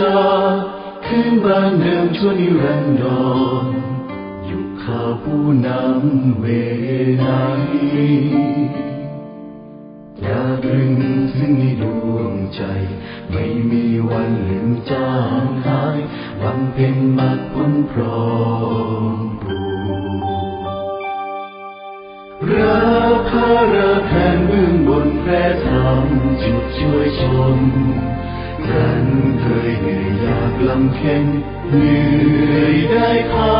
ตาคืนบ้านเดิมชั่วนิรันดรอยู่ข้าผู้นำเวไนอย่าตรึงซึ่งในดวงใจ ไม่มีวันลืมจางหายบำเพ็ญมักพ้นพร้อมบูรับพระราแผ่นเบื้องบนแพร่ธรรมจุดช่วยชน ฉันเคยเหนื่อยยากลำเค็นเหนื่อยได้พา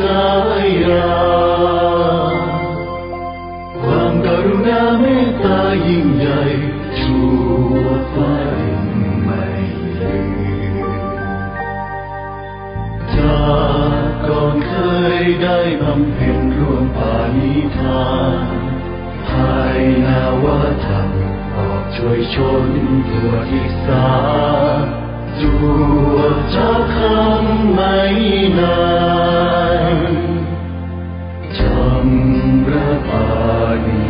กายยาความกรุณาเมตตายิ่งใหญ่ ช่วยชนตัวที่สาจูวเจ้าคำไม่นานจำระบาย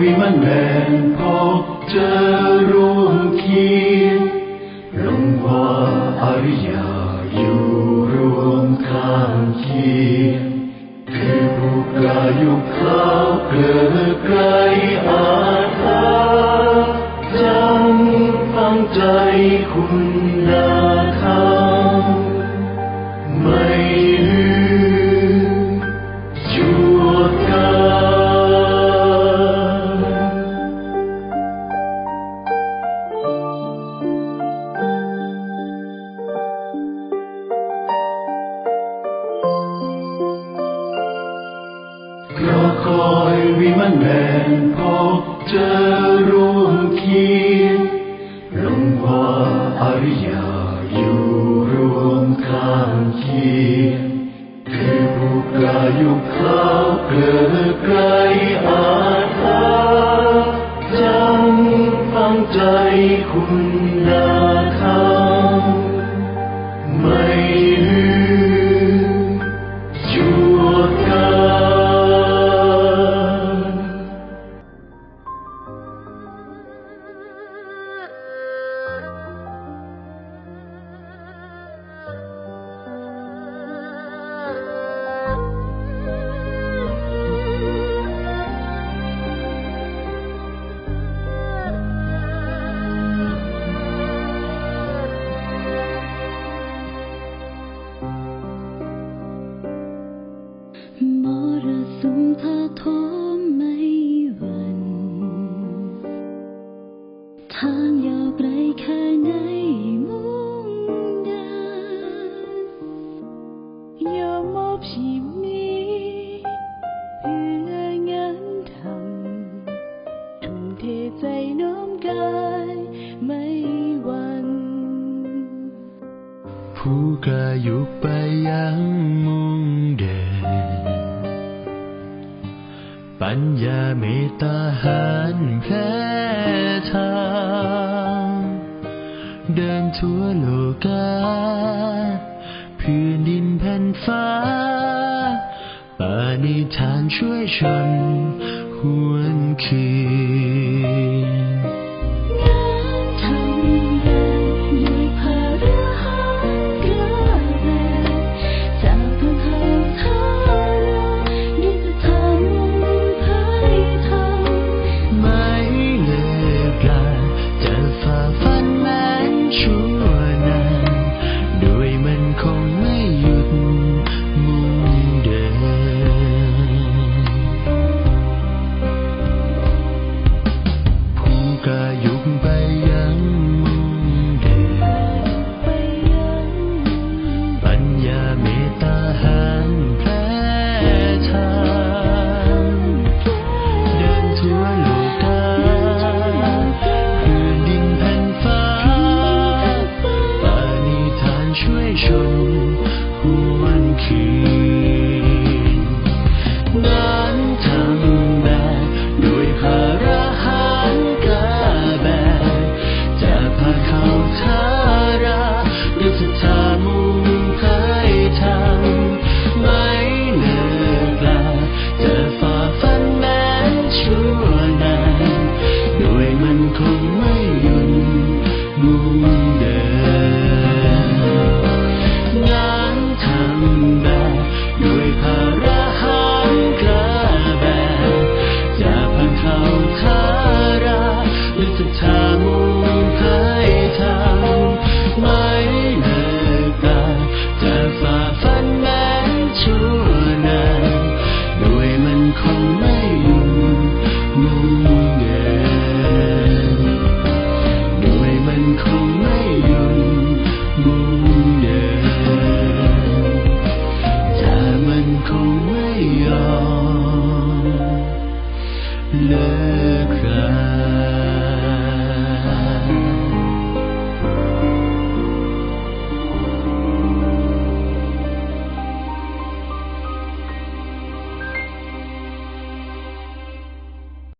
วิมานแมนพบเจอร่วมเคียงลงว่าอริยาอยู่ร่วมข้างเคียงคือผู้กายุคเขาเกิดานแม่พบเจอร่วมเคียงลงว่าอริยาอยู่รวมข้างเคียงคือผู้กายุคเขาเกิดไกล ทางยาวไกลแค่ไหนมุ่งเดินยอมมอบชีวิตเพื่องานทำทุ่มเทใจน้อมกายไม่หวั่นผู้กล้ายุกไปยังมุ่งเดิน ปัญญาเมตตาหันแพร่ทางเดินทั่วโลกาพื้นดินแผ่นฟ้าปานิธานช่วยชนหวนคืน